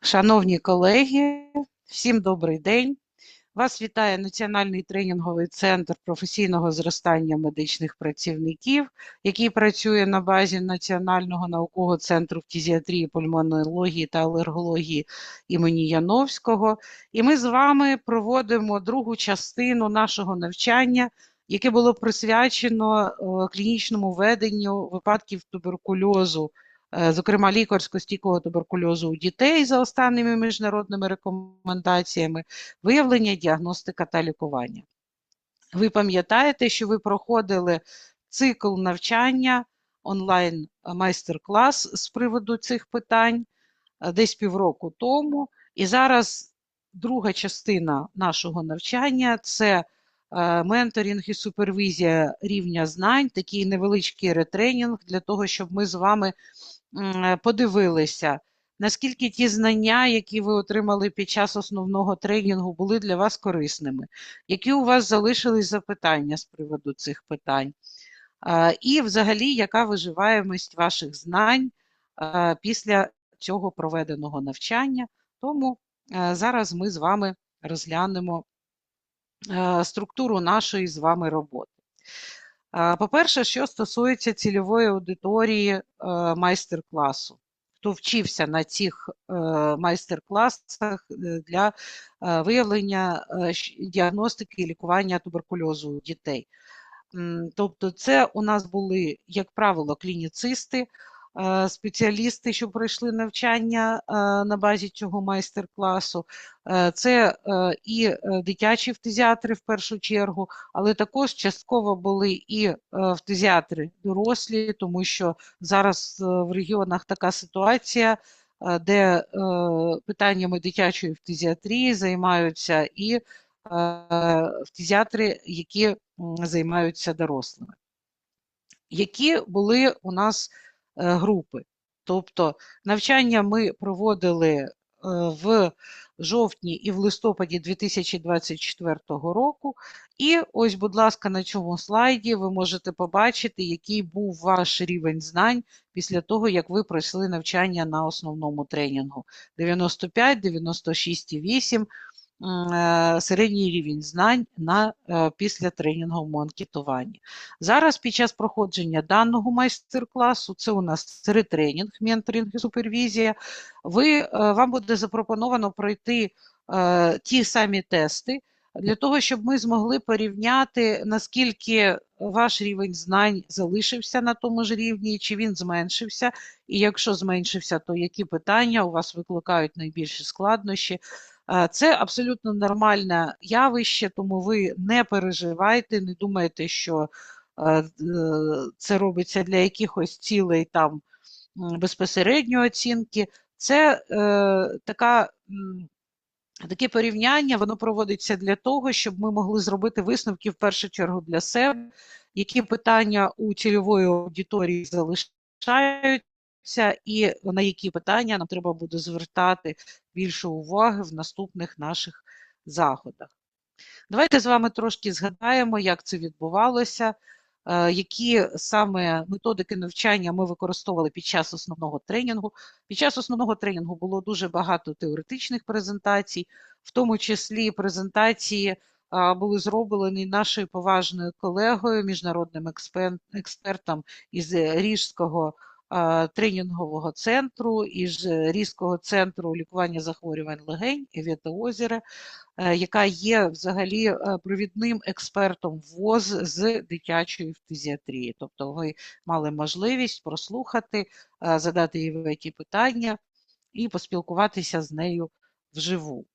Шановні колеги, всім добрий день. Вас вітає Національний тренінговий центр професійного зростання медичних працівників, який працює на базі Національного наукового центру фтизіатрії, пульмонології та алергології імені Яновського. І ми з вами проводимо другу частину нашого навчання, яке було присвячено е, клінічному веденню випадків туберкульозу зокрема лікарсько-стійкого туберкульозу у дітей за останніми міжнародними рекомендаціями, виявлення, діагностика та лікування. Ви пам'ятаєте, що ви проходили цикл навчання онлайн майстер-клас з приводу цих питань е, десь півроку тому. І зараз друга частина нашого навчання це е, менторинг і супервізія рівня знань, такий невеличкий ретренінг для того, щоб ми з вами Е, подивилися, наскільки ті знання, які ви отримали під час основного тренінгу, були для вас корисними, які у вас залишились запитання з приводу цих питань, і взагалі, яка виживаємість ваших знань після цього проведеного навчання. Тому е, зараз ми з вами розглянемо е, структуру нашої з вами роботи. По-перше, що стосується цільової аудиторії е, майстер-класу, хто вчився на цих е, майстер-класах е, для виявлення діагностики і лікування туберкульозу у дітей. Тобто, це у нас були, як правило, клініцисти, спеціалісти, що пройшли навчання е, на базі цього майстер-класу. Е, це і дитячі фтизіатри в першу чергу, але також частково були і фтизіатри дорослі, тому що зараз в регіонах така ситуація. Де питаннями дитячої фтизіатрії займаються і фтизіатри, які займаються дорослими. Які були у нас Е, групи. Тобто навчання ми проводили е, в жовтні і в листопаді 2024 року. І ось, будь ласка, на цьому слайді ви можете побачити, який був ваш рівень знань після того, як ви пройшли навчання на основному тренінгу. 95, 96,8. Е, середній рівень знань на е, післятренінговому анкетуванні. Зараз під час проходження даного майстер-класу, це у нас ретренінг, менторинг і супервізія, ви, е, вам буде запропоновано пройти ті самі тести для того, щоб ми змогли порівняти, наскільки ваш рівень знань залишився на тому ж рівні, чи він зменшився, і якщо зменшився, то які питання у вас викликають найбільші складнощі. Це абсолютно нормальне явище, тому ви не переживайте, не думайте, що е, це робиться для якихось цілей там безпосередньої оцінки. Це е, така. Таке порівняння воно проводиться для того, щоб ми могли зробити висновки в першу чергу для себе, які питання у цільової аудиторії залишають, і на які питання нам треба буде звертати більше уваги в наступних наших заходах. Давайте з вами трошки згадаємо, як це відбувалося, е, які саме методики навчання ми використовували під час основного тренінгу. Під час основного тренінгу було дуже багато теоретичних презентацій, в тому числі презентації були зроблені нашою поважною колегою, міжнародним експертом із Ріжського тренінгового центру із Різького центру лікування захворювань легень Евіта Озера, е, яка є взагалі е, провідним експертом ВОЗ з дитячої фтизіатрії. Тобто ви мали можливість прослухати, е, задати їй питання і поспілкуватися з нею вживу.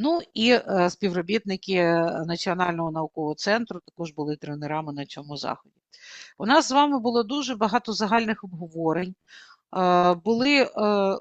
Ну і співробітники Національного наукового центру також були тренерами на цьому заході. У нас з вами було дуже багато загальних обговорень. Е, були е, е,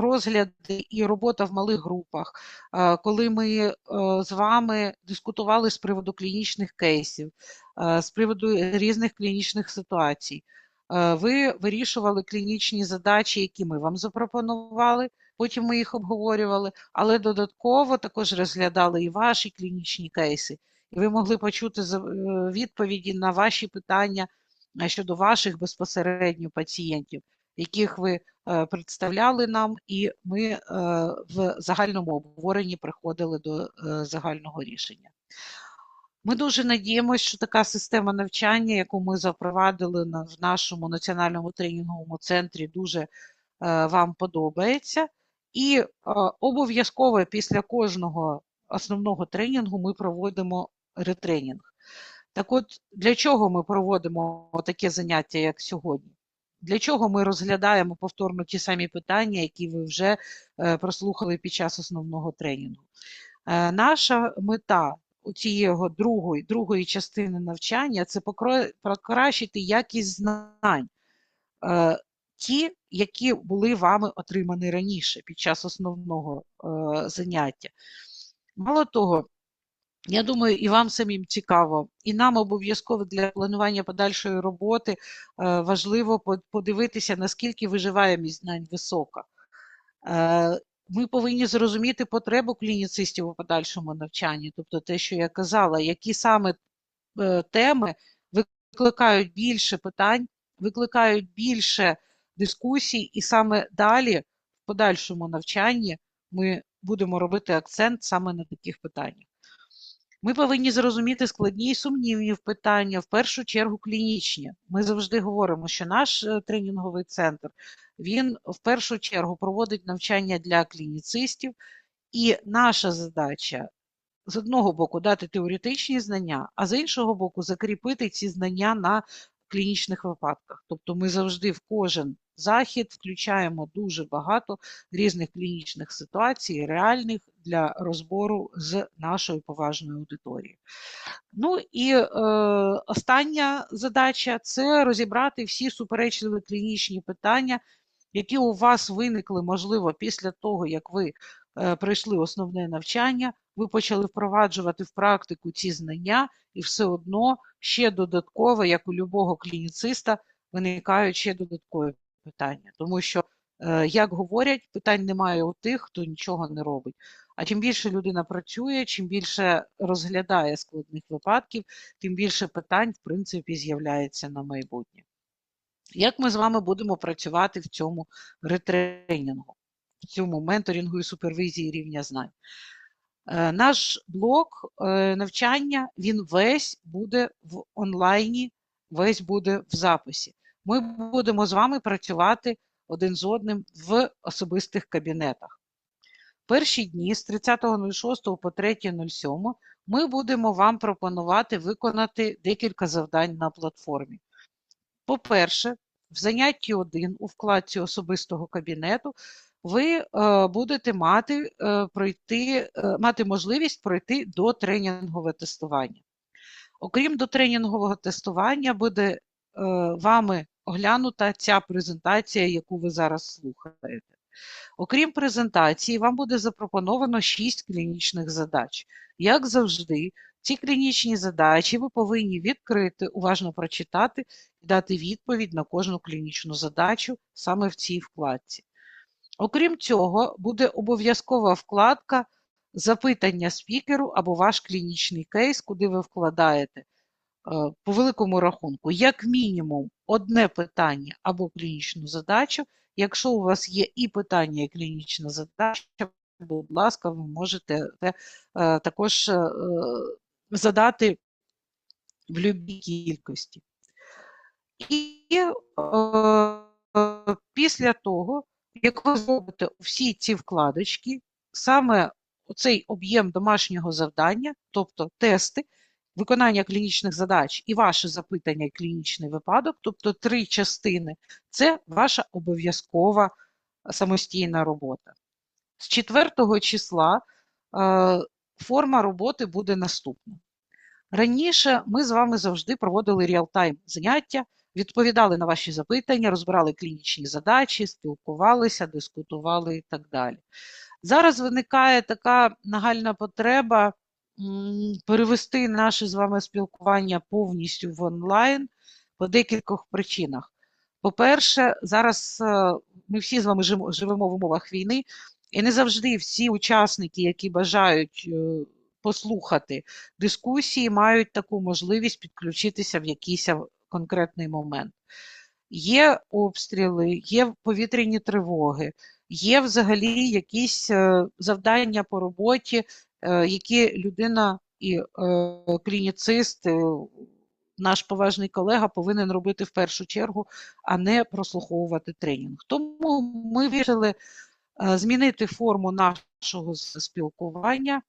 розгляди і робота в малих групах, коли ми з вами дискутували з приводу клінічних кейсів, з приводу різних клінічних ситуацій. Ви вирішували клінічні задачі, які ми вам запропонували, потім ми їх обговорювали, але додатково також розглядали і ваші клінічні кейси і ви могли почути е, відповіді на ваші питання щодо ваших безпосередньо пацієнтів. яких ви е, представляли нам, і ми е, в загальному обговоренні приходили до е, загального рішення. Ми дуже надіємося, що така система навчання, яку ми запровадили в нашому національному тренінговому центрі, дуже е, вам подобається. І е, обов'язково після кожного основного тренінгу ми проводимо ретренінг. Так от, для чого ми проводимо таке заняття, як сьогодні? Для чого ми розглядаємо повторно ті самі питання, які ви вже е, прослухали під час основного тренінгу? Е, наша мета у цієї другої, другої частини навчання це покращити якість знань, ті, які були вами отримані раніше під час основного е, заняття. Мало того, я думаю, і вам самим цікаво, і нам обов'язково для планування подальшої роботи е, важливо подивитися, наскільки виживаємість знань висока. Е, Ми повинні зрозуміти потребу клініцистів у подальшому навчанні, тобто те, що я казала, які саме е, теми викликають більше питань, викликають більше дискусій, і саме далі, в подальшому навчанні, ми будемо робити акцент саме на таких питаннях. Ми повинні зрозуміти складні і сумнівні питання, в першу чергу клінічні. Ми завжди говоримо, що наш е, тренінговий центр він в першу чергу проводить навчання для клініцистів, і наша задача з одного боку дати теоретичні знання, а з іншого боку, закріпити ці знання на клінічних випадках. Тобто ми завжди в кожен захід включаємо дуже багато різних клінічних ситуацій, реальних для розбору з нашою поважною аудиторією. Ну і е, остання задача це розібрати всі суперечливі клінічні питання, які у вас виникли, можливо, після того, як ви е, пройшли основне навчання, ви почали впроваджувати в практику ці знання, і все одно ще додатково, як у любого клініциста, виникають ще додаткові питання. Тому що, е, як говорять, питань немає у тих, хто нічого не робить. А чим більше людина працює, чим більше розглядає складних випадків, тим більше питань, в принципі, з'являється на майбутнє. Як ми з вами будемо працювати в цьому ретренінгу, в цьому менторингу і супервізії рівня знань? Е, Наш блок е, навчання, він весь буде в онлайні, весь буде в записі. Ми будемо з вами працювати один з одним в особистих кабінетах. Перші дні з 30.06 по 3.07 ми будемо вам пропонувати виконати декілька завдань на платформі. По-перше, в занятті 1 у вкладці особистого кабінету ви е, будете мати, е, пройти, е, мати можливість пройти до тренінгове тестування. Окрім дотренінгового тестування, буде вами оглянута ця презентація, яку ви зараз слухаєте. Окрім презентації, вам буде запропоновано 6 клінічних задач. Як завжди, ці клінічні задачі ви повинні відкрити, уважно прочитати і дати відповідь на кожну клінічну задачу саме в цій вкладці. Окрім цього, буде обов'язкова вкладка запитання спікеру або ваш клінічний кейс, куди ви вкладаєте по великому рахунку, як мінімум, одне питання або клінічну задачу. Якщо у вас є і питання, і клінічна задача, будь ласка, ви можете е, також е, задати в будь-якій кількості. І після того, як ви зробите всі ці вкладочки, саме цей об'єм домашнього завдання, тобто тести, виконання клінічних задач і ваше запитання і клінічний випадок, тобто три частини, це ваша обов'язкова самостійна робота. З 4 числа е, форма роботи буде наступна. Раніше ми з вами завжди проводили реал-тайм заняття, відповідали на ваші запитання, розбирали клінічні задачі, спілкувалися, дискутували і так далі. Зараз виникає така нагальна потреба перевести наше з вами спілкування повністю в онлайн по декількох причинах. По-перше, зараз е, ми всі з вами живемо в умовах війни, і не завжди всі учасники, які бажають е, послухати дискусії, мають таку можливість підключитися в якийсь конкретний момент. є обстріли, є повітряні тривоги, є взагалі якісь е, завдання по роботі, які людина і е, клініцист, е, наш поважний колега повинен робити в першу чергу, а не прослуховувати тренінг. Тому ми вирішили е, змінити форму нашого спілкування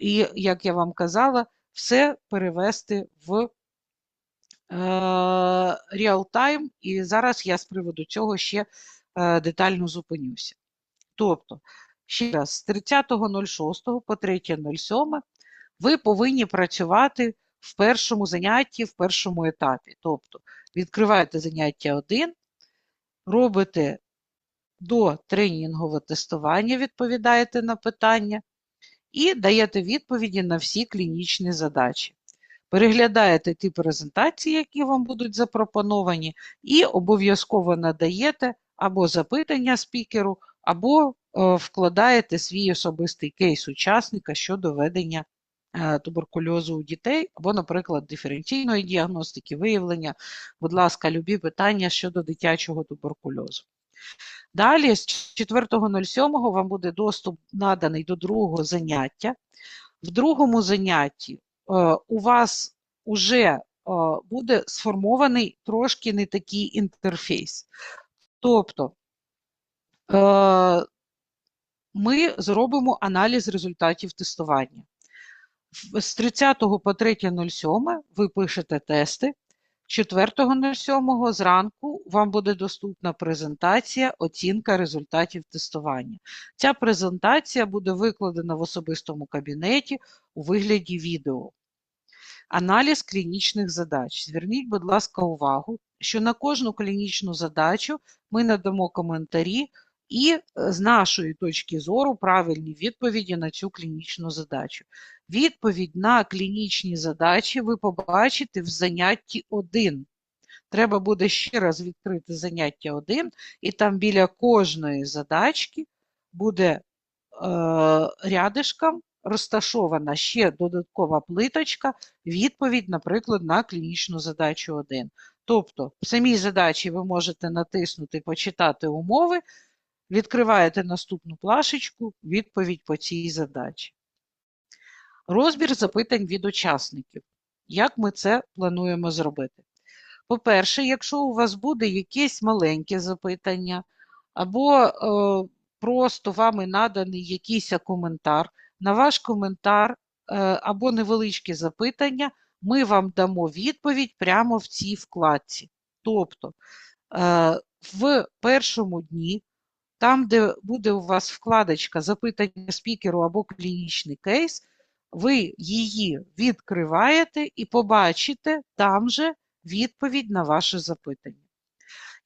і, як я вам казала, все перевести в реал-тайм, і зараз я з приводу цього ще е, детально зупинюся. Тобто, ще раз, з 30.06 по 3.07 ви повинні працювати в першому занятті, в першому етапі. Тобто, відкриваєте заняття 1, робите до тренінгового тестування, відповідаєте на питання і даєте відповіді на всі клінічні задачі. Переглядаєте ті презентації, які вам будуть запропоновані, і обов'язково надаєте або запитання спікеру, або вкладаєте свій особистий кейс учасника щодо ведення е, туберкульозу у дітей, або, наприклад, диференційної діагностики, виявлення, будь ласка, любі питання щодо дитячого туберкульозу. Далі, з 4.07 вам буде доступ наданий до другого заняття. В другому занятті е, у вас вже е, буде сформований трошки не такий інтерфейс. Тобто е, ми зробимо аналіз результатів тестування. З 30 по 3.07 ви пишете тести. 4.07 зранку вам буде доступна презентація оцінка результатів тестування. Ця презентація буде викладена в особистому кабінеті у вигляді відео. Аналіз клінічних задач. Зверніть, будь ласка, увагу, що на кожну клінічну задачу ми надамо коментарі і е, з нашої точки зору правильні відповіді на цю клінічну задачу. Відповідь на клінічні задачі ви побачите в занятті 1. Треба буде ще раз відкрити заняття 1, і там біля кожної задачки буде е, рядишком розташована ще додаткова плиточка, відповідь, наприклад, на клінічну задачу 1. Тобто, в самій задачі ви можете натиснути Почитати умови, відкриваєте наступну плашечку, відповідь по цій задачі. Розбір запитань від учасників. Як ми це плануємо зробити? По-перше, якщо у вас буде якесь маленьке запитання, або е, просто вами наданий якийсь коментар, на ваш коментар е, або невеличке запитання, ми вам дамо відповідь прямо в цій вкладці. Тобто е, в першому дні, там, де буде у вас вкладочка запитання спікеру або клінічний кейс, ви її відкриваєте і побачите там же відповідь на ваше запитання.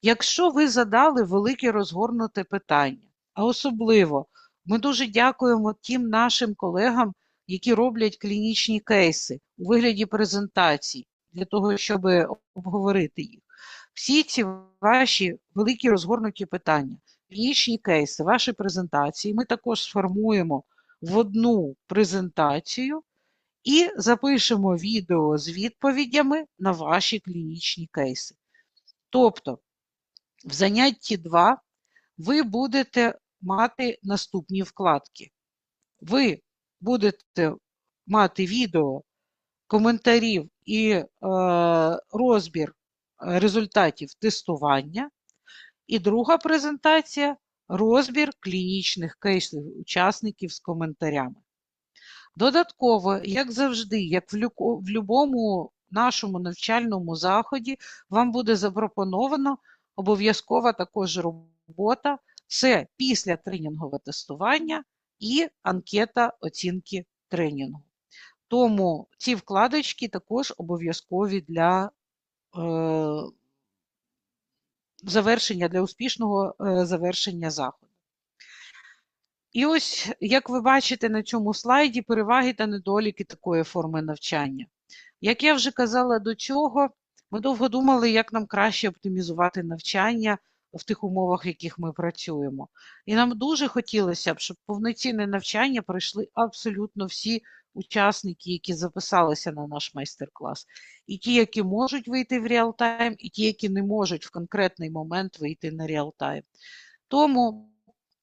Якщо ви задали велике розгорнуте питання, а особливо ми дуже дякуємо тим нашим колегам, які роблять клінічні кейси у вигляді презентацій, для того, щоб обговорити їх. Всі ці ваші великі розгорнуті питання, клінічні кейси, ваші презентації ми також сформуємо в одну презентацію і запишемо відео з відповідями на ваші клінічні кейси. Тобто, в занятті 2 ви будете мати наступні вкладки. Ви будете мати відео, коментарів і е, розбір результатів тестування. І друга презентація розбір клінічних кейсів учасників з коментарями. Додатково, як завжди, як в будь-якому нашому навчальному заході, вам буде запропоновано обов'язкова також робота це після тренінгового тестування і анкета оцінки тренінгу. Тому ці вкладочки також обов'язкові для е, завершення, для успішного е, завершення заходу. І ось, як ви бачите на цьому слайді, переваги та недоліки такої форми навчання. Як я вже казала до цього, ми довго думали, як нам краще оптимізувати навчання в тих умовах, в яких ми працюємо. І нам дуже хотілося б, щоб повноцінне навчання пройшли абсолютно всі учасники, які записалися на наш майстер-клас, і ті, які можуть вийти в реалтайм, і ті, які не можуть в конкретний момент вийти на реалтайм. Тому,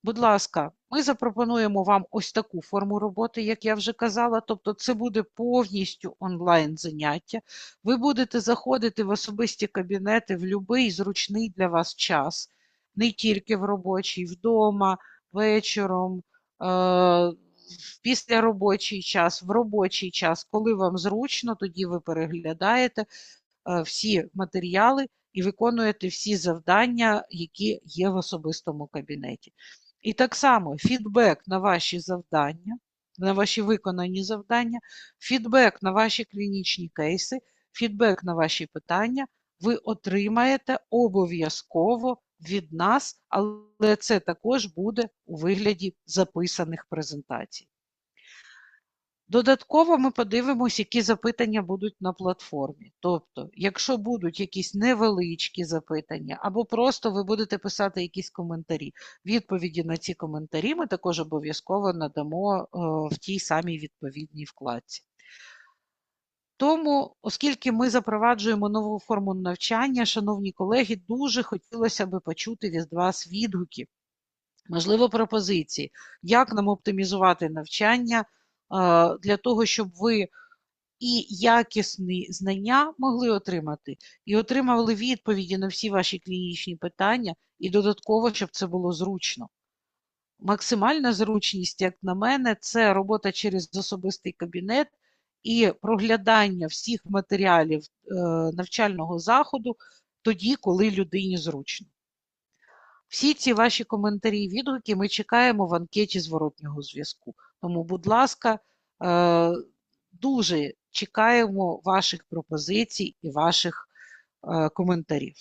будь ласка, ми запропонуємо вам ось таку форму роботи, як я вже казала. Тобто, це буде повністю онлайн заняття. Ви будете заходити в особисті кабінети в будь-який зручний для вас час, не тільки в робочий, вдома, вечором, е, в післяробочий час, в робочий час, коли вам зручно, тоді ви переглядаєте е, всі матеріали і виконуєте всі завдання, які є в особистому кабінеті. І так само фідбек на ваші завдання, на ваші виконані завдання, фідбек на ваші клінічні кейси, фідбек на ваші питання ви отримаєте обов'язково від нас, але це також буде у вигляді записаних презентацій. Додатково ми подивимось, які запитання будуть на платформі. Тобто, якщо будуть якісь невеличкі запитання, або просто ви будете писати якісь коментарі, відповіді на ці коментарі ми також обов'язково надамо е, в тій самій відповідній вкладці. Тому, оскільки ми запроваджуємо нову форму навчання, шановні колеги, дуже хотілося б почути від вас відгуки, можливо, пропозиції, як нам оптимізувати навчання для того, щоб ви і якісні знання могли отримати, і отримали відповіді на всі ваші клінічні питання, і додатково, щоб це було зручно. Максимальна зручність, як на мене, це робота через особистий кабінет і проглядання всіх матеріалів е, навчального заходу тоді, коли людині зручно. Всі ці ваші коментарі і відгуки ми чекаємо в анкеті зворотнього зв'язку. Тому, будь ласка, е, дуже чекаємо ваших пропозицій і ваших е, коментарів.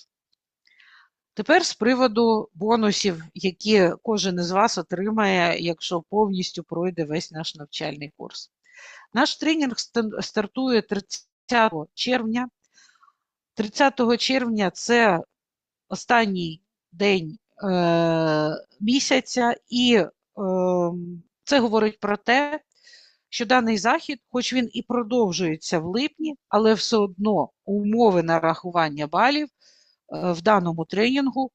Тепер з приводу бонусів, які кожен із вас отримає, якщо повністю пройде весь наш навчальний курс. Наш тренінг стартує 30 червня. 30 червня це останній день е, місяця, і е, це говорить про те, що даний захід, хоч він і продовжується в липні, але все одно умови нарахування балів е, в даному тренінгу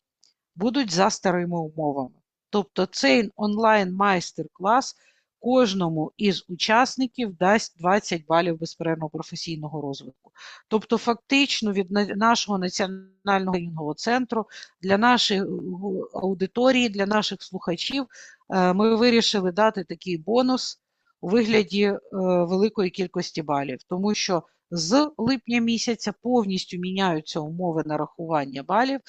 будуть за старими умовами. Тобто цей онлайн майстер-клас кожному із учасників дасть 20 балів безперервного професійного розвитку. Тобто, фактично, від нашого національного тренінгового центру для нашої е, аудиторії, для наших слухачів, е, ми вирішили дати такий бонус у вигляді е, великої кількості балів, тому що з липня місяця повністю міняються умови нарахування балів,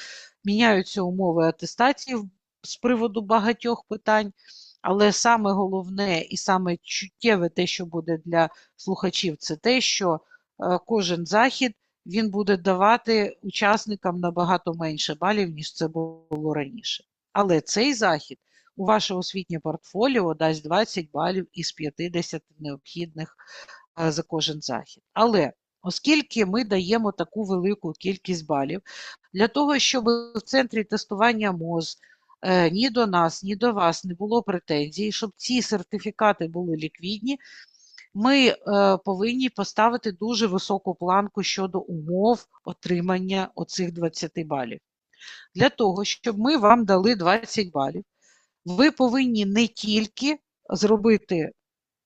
міняються умови атестації з приводу багатьох питань. Але саме головне і саме чуттєве те, що буде для слухачів, це те, що е, кожен захід він буде давати учасникам набагато менше балів, ніж це було раніше. Але цей захід у ваше освітнє портфоліо дасть 20 балів із 50 необхідних е, за кожен захід. Але оскільки ми даємо таку велику кількість балів, для того, щоб в центрі тестування МОЗ ні до нас, ні до вас не було претензій, щоб ці сертифікати були ліквідні, ми е, повинні поставити дуже високу планку щодо умов отримання оцих 20 балів. Для того, щоб ми вам дали 20 балів, ви повинні не тільки зробити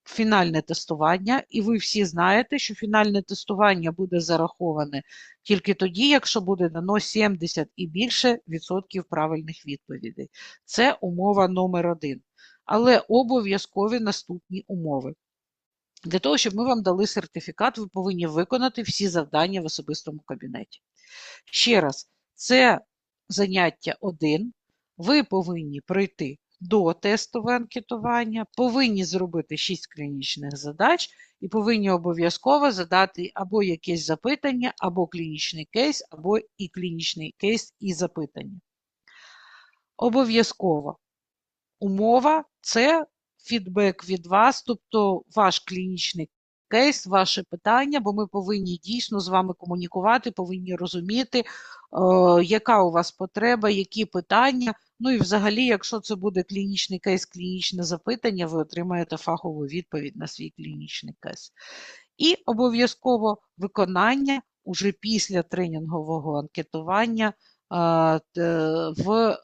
фінальне тестування, і ви всі знаєте, що фінальне тестування буде зараховане тільки тоді, якщо буде дано 70 і більше відсотків правильних відповідей. Це умова номер один. Але обов'язкові наступні умови. Для того, щоб ми вам дали сертифікат, ви повинні виконати всі завдання в особистому кабінеті. Ще раз, це заняття 1. Ви повинні пройти до тестового анкетування, повинні зробити 6 клінічних задач і повинні обов'язково задати або якесь запитання, або клінічний кейс, або і клінічний кейс і запитання. Обов'язково умова це фідбек від вас, тобто ваш клінічний кейс, ваше питання, бо ми повинні дійсно з вами комунікувати, повинні розуміти, е, яка у вас потреба, які питання. Ну і взагалі, якщо це буде клінічний кейс, клінічне запитання, ви отримаєте фахову відповідь на свій клінічний кейс. І обов'язково виконання уже після тренінгового анкетування в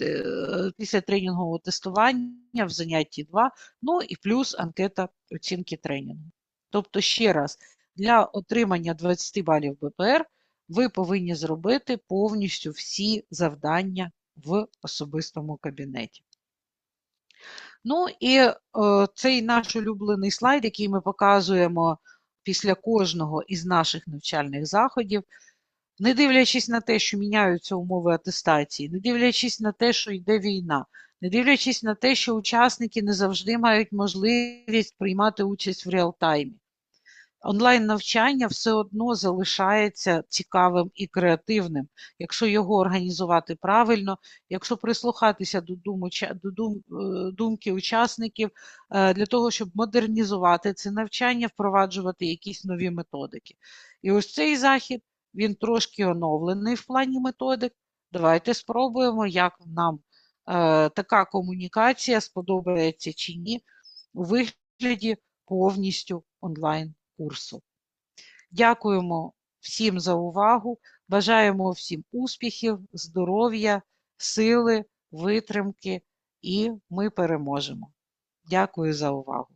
е, після тренінгового тестування в занятті 2, ну і плюс анкета оцінки тренінгу. Тобто, ще раз, для отримання 20 балів БПР ви повинні зробити повністю всі завдання в особистому кабінеті. Ну і е, цей наш улюблений слайд, який ми показуємо після кожного із наших навчальних заходів, не дивлячись на те, що міняються умови атестації, не дивлячись на те, що йде війна, не дивлячись на те, що учасники не завжди мають можливість приймати участь в реалтаймі. Онлайн-навчання все одно залишається цікавим і креативним, якщо його організувати правильно, якщо прислухатися до, дум, е, думки учасників е, для того, щоб модернізувати це навчання, впроваджувати якісь нові методики. І ось цей захід, він трошки оновлений в плані методик. Давайте спробуємо, як нам е, така комунікація сподобається чи ні у вигляді повністю онлайн курсу. Дякуємо всім за увагу. Бажаємо всім успіхів, здоров'я, сили, витримки, і ми переможемо. Дякую за увагу.